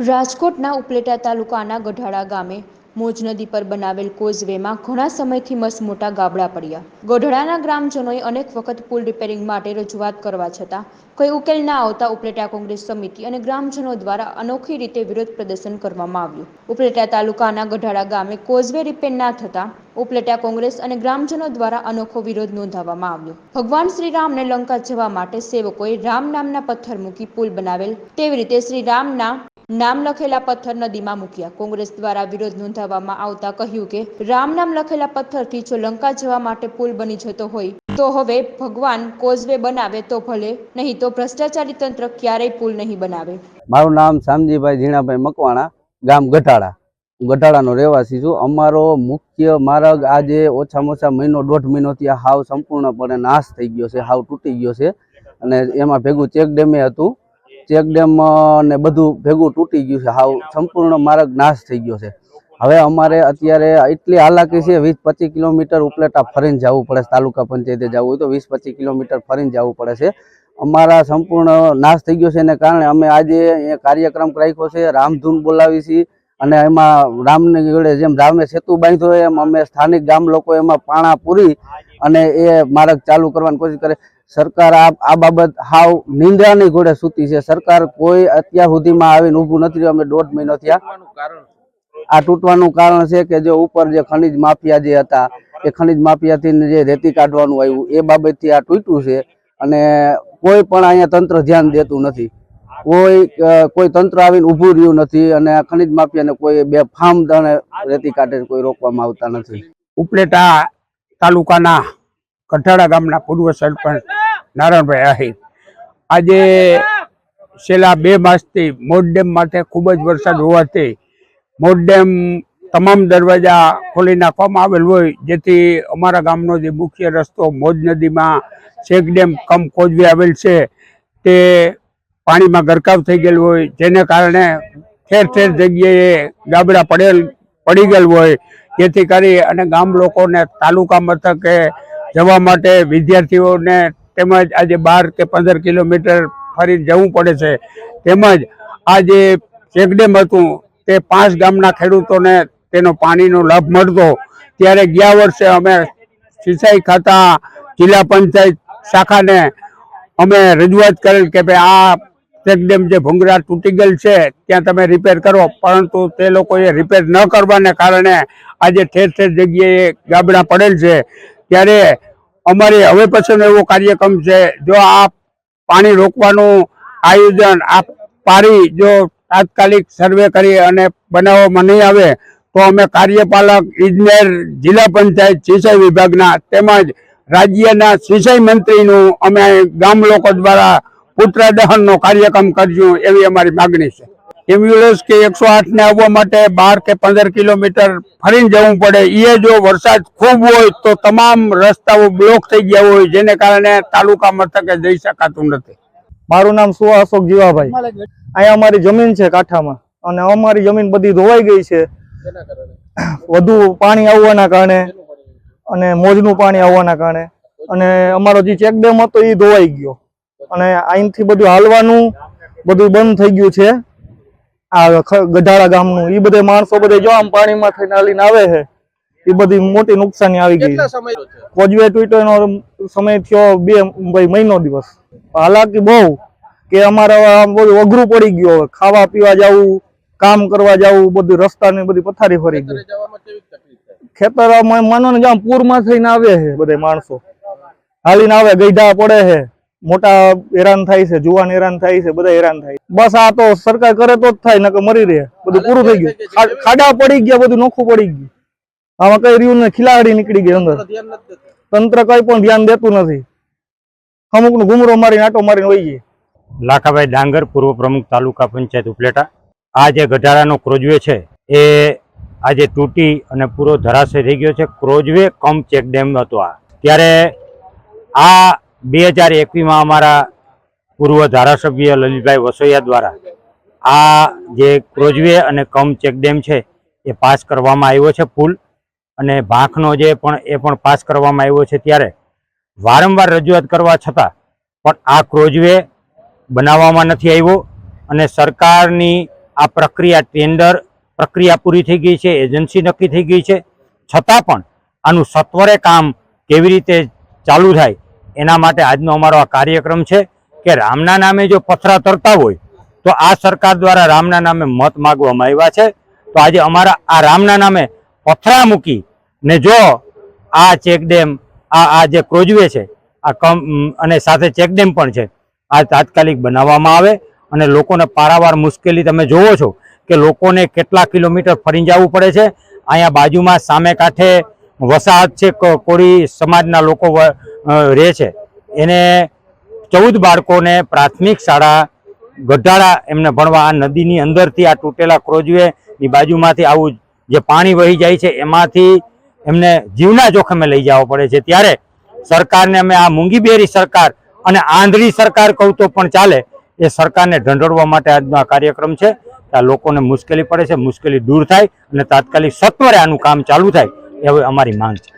રાજકોટના ઉપલેટા તાલુકાના ગઢાળા ગામે મોજ નદી પર બનાવેલ કોઝવેમાં ઘણા સમયથી મસમોટા ગાબડા પડ્યા. ગઢડાના ગ્રામજનોએ અનેક વખત પુલ રિપેરિંગ માટે રજૂઆત કરવા છતાં કોઈ ઉકેલ ના આવતા ઉપલેટા કોંગ્રેસ સમિતિ અને ગ્રામજનો દ્વારા અનોખી રીતે વિરોધ પ્રદર્શન કરવામાં આવ્યું. ઉપલેટા તાલુકાના ગઢાળા ગામે કોઝવે રિપેર ના થતા ઉપલેટા કોંગ્રેસ અને ગ્રામજનો દ્વારા અનોખો વિરોધ નોંધાવવામાં આવ્યો. ભગવાન શ્રી રામને લંકા જવા માટે સેવકોએ રામ નામના પથ્થર મૂકી પુલ બનાવેલ. તેવી રીતે શ્રી રામના નામ લખેલા પથ્થર નદીમાં મૂક્યા. કોંગ્રેસ દ્વારા વિરોધ નોંધાવવામાં આવતા કહ્યું કે, રામ નામ લખેલા પથ્થરથી જો લંકા જવા માટે પુલ બની જતો હોય, તો હવે ભગવાન કોઝવે બનાવે તો ભલે, નહીં તો ભ્રષ્ટાચારી તંત્ર ક્યારેય પુલ નહીં બનાવે. મારું નામ શામજીભાઈ ઝીણાભાઈ મકવાણા, ગામ ગઢાળા. હું ગઢાળાનો રહેવાસી છું. અમારો મુખ્ય માર્ગ આજે ઓછામાં ઓછા મહિનો દોઢ મહિનોથી આ હાવ સંપૂર્ણપણે નાશ થઈ ગયો છે, હાવ તૂટી ગયો છે. અને એમાં ભેગું ચેક ડેમે હતું. ચેક ડેમ અ, ને બધું ભેગું તૂટી ગયું છે. હાવ સંપૂર્ણ માર્ગ નાશ થઈ ગયો છે. હવે અમારે અત્યારે એટલી હાલાકી છે વીસ પચીસ કિલોમીટર ઉપલેટા ફરીને જવું પડે તાલુકા પંચાયતે જવું હોય તો વીસ પચીસ કિલોમીટર ફરીને જવું પડે છે. અમારા સંપૂર્ણ નાશ થઈ ગયો છે. એને કારણે અમે આજે અહીંયા કાર્યક્રમ રાખ્યો છે. રામધૂન બોલાવી છીએ અને એમાં રામની જોડે જેમ રામે સેતુ બાંધ્યો એમ અમે સ્થાનિક ગામ લોકો એમાં પાણા પૂરી અને એ માર્ગ ચાલુ કરવાની કોશિશ કરે. સરકાર આ બાબત હાવ નિંદ્રાની ઘોડે સૂતી છે. સરકાર કોઈ અત્યાર સુધીમાં આવીને ઊભું નથી રહ્યું. અમે દોઢ મહિનો થયા. આ તૂટવાનું કારણ છે કે જે ઉપર જે ખનિજ માફિયા જે હતા, એ ખનિજ માફિયાથી જે રેતી કાઢવાનું આવ્યું, એ બાબતથી આ તૂટ્યું છે અને કોઈ પણ અહીંયા તંત્ર ધ્યાન દેતું નથી. કોઈ કોઈ તંત્ર આવીને ઊભું રહ્યું નથી અને આ ખનિજ માફિયાને કોઈ બે ફાર્મ દાણે રેતી કાઢે કોઈ રોકવામાં આવતા નથી. ઉપલેટા તાલુકાના કઠાડા ગામના પૂર્વ સરપંચ નારાયણભાઈ આહિર. આજે છેલ્લા બે માસથી મોટ ડેમ માટે ખૂબ જ વરસાદ હોવાથી મોટ ડેમ તમામ દરવાજા ખોલી નાખવામાં આવેલ હોય, જેથી અમારા ગામનો જે મુખ્ય રસ્તો મોજ નદીમાં શેખ ડેમ કમ કોજવી આવેલ છે, તે પાણીમાં ગરકાવ થઈ ગયેલું હોય, જેને કારણે ઠેર ઠેર જગ્યાએ ગાબડા પડેલ, પડી ગયેલ હોય. જેથી કરી અને ગામ લોકોને, તાલુકા મથકે જવા માટે વિદ્યાર્થીઓને તેમજ આજે બાર કે પંદર કિલોમીટર ફરી જવું પડે છે. તેમજ આ જે ચેકડેમ હતું, તે પાંચ ગામના ખેડૂતોને તેનો પાણીનો લાભ મળતો. ત્યારે ગયા વર્ષે અમે સિંચાઈ ખાતા જિલ્લા પંચાયત શાખાને અમે રજૂઆત કરેલ કે ભાઈ આ ચેકડેમ જે ભૂંગરા તૂટી ગયેલ છે, ત્યાં તમે રિપેર કરો. પરંતુ તે લોકોએ રિપેર ન કરવાને કારણે આજે ઠેર ઠેર જગ્યાએ ગાબડા પડેલ છે. ત્યારે અમારે હવે પછીનો એવો કાર્યક્રમ છે, જો આ પાણી રોકવાનું આયોજન આ પારી જો તાત્કાલિક સર્વે કરી અને બનાવવામાં નહીં આવે, તો અમે કાર્યપાલક, ઇજનેર, જિલ્લા પંચાયત, સિંચાઈ વિભાગના તેમજ રાજ્યના સિંચાઈ મંત્રીનું અમે ગામ લોકો દ્વારા પુત્ર દહનનો કાર્યક્રમ કરજો એવી અમારી માગણી છે. એમ્બ્યુલન્સ કે એકસો આઠ ને આવવા માટે બાર કે પંદર કિલોમીટર ફરીને જવું પડે. એ જો વરસાદ ખૂબ હોય તો તમામ રસ્તાઓ બ્લોક થઈ ગયા હોય, જેને કારણે તાલુકા મથકે જઈ શકાતું નથી. મારું નામ સુવા અશોક જીવાભાઈ. અહીંયા અમારી જમીન છે કાંઠામાં. અને અમારી જમીન બધી ધોવાઈ ગઈ છે. વધુ પાણી આવવાના કારણે અને મોજનું પાણી આવવાના કારણે. અને અમારો જે ચેકડેમ હતો એ ધોવાઈ ગયો. અને અહીંથી બધું હાલવાનું બધું બંધ થઈ ગયું છે. આ ગઢાળા ગામનું એ બધે માણસો બધે જો આમ પાણીમાં થઈને હાલીને આવે છે એ બધી મોટી નુકસાની આવી ગઈ કોજવે ટ્વીટરનો સમય થયો બે ભાઈ મહિનો દિવસ. હાલાકી બહુ કે અમારે આમ બધું અઘરું પડી ગયું હવે. ખાવા પીવા જવું કામ કરવા જવું બધું રસ્તાની બધી પથારી ફરી ગઈ. ખેતર માનો ને જ્યાં પૂરમાં થઈને આવે છે બધે માણસો. હાલીને આવે ગઈઢા પડે છે. મોટા હેરાન થાય છે જુવાન હેરાન થાય છે બધા હેરાન થાય બસ આ તો સરકાર કરે તો જ થાય નકર મરી રહે. બધું પૂરું થઈ ગયું. ખાડા પડી ગયા બધું નોખું પડી ગયું. આમાં કઈ રહ્યું ને ખિલાડી નીકળી ગઈ અંદર. તંત્ર કઈ પણ ધ્યાન દેતું નથી. અમુકનું ઘુમરો મારીને આટો મારીને વહી ગઈ. લાખાભાઈ ડાંગર પૂર્વ પ્રમુખ તાલુકા પંચાયત ઉપલેટા. આ જે ગઢારાનો ક્રોજવે છે એ આજે તૂટી અને પૂરો ધરાશય થઈ ગયો છે. ક્રોજવે કમ ચેક ડેમ હતો આ. ત્યારે આ બે હજાર એકવીસમાં અમારા પૂર્વ ધારાસભ્ય લલિતભાઈ વસોયા દ્વારા આ જે ક્રોજવે અને કમ ચેક ડેમ છે, એ પાસ કરવામાં આવ્યો છે પુલ. અને ભાંખનો જે પણ, એ પણ પાસ કરવામાં આવ્યો છે ત્યારે વારંવાર રજૂઆત કરવા છતાં પણ આ ક્રોજવે બનાવવામાં નથી આવ્યો. અને સરકારની આ પ્રક્રિયા ટેન્ડર પ્રક્રિયા પૂરી થઈ ગઈ છે, એજન્સી નક્કી થઈ ગઈ છે. છતાં પણ આનું સત્વરે કામ કેવી રીતે ચાલુ થાય એના માટે આજનો અમારો આ કાર્યક્રમ છે કે રામના નામે જો પથરા તરતા હોય, તો આ સરકાર દ્વારા રામના નામે મત માગવામાં આવ્યા છે. તો આજે અમારા આ રામના નામે પથરા મૂકી ને જો આ ચેકડેમ, આ આ જે ક્રોજવે છે, આ કમ અને સાથે ચેકડેમ પણ છે, આ તાત્કાલિક બનાવવામાં આવે અને લોકોને પારાવાર મુશ્કેલી તમે જોવો છો કે લોકોને કેટલા કિલોમીટર ફરી જવું પડે છે. અહીંયા બાજુમાં સામે કાંઠે વસાહત છે કોળી સમાજના લોકો રહે છે. એને ચૌદ બાળકોને પ્રાથમિક શાળા ગઢાળા એમને ભણવા, આ નદીની અંદરથી આ તૂટેલા ક્રોજવેની બાજુમાંથી આવું જે પાણી વહી જાય છે, એમાંથી એમને જીવના જોખમે લઈ જવા પડે છે. ત્યારે સરકારને અમે આ મૂંગીબેરી સરકાર અને આંધળી સરકાર કહું તો પણ ચાલે, એ સરકારને ઢંઢોળવા માટે આજનો આ કાર્યક્રમ છે. આ લોકોને મુશ્કેલી પડે છે, મુશ્કેલી દૂર થાય અને તાત્કાલિક સત્વરે આનું કામ ચાલુ થાય. એવી અમારી માંગ છે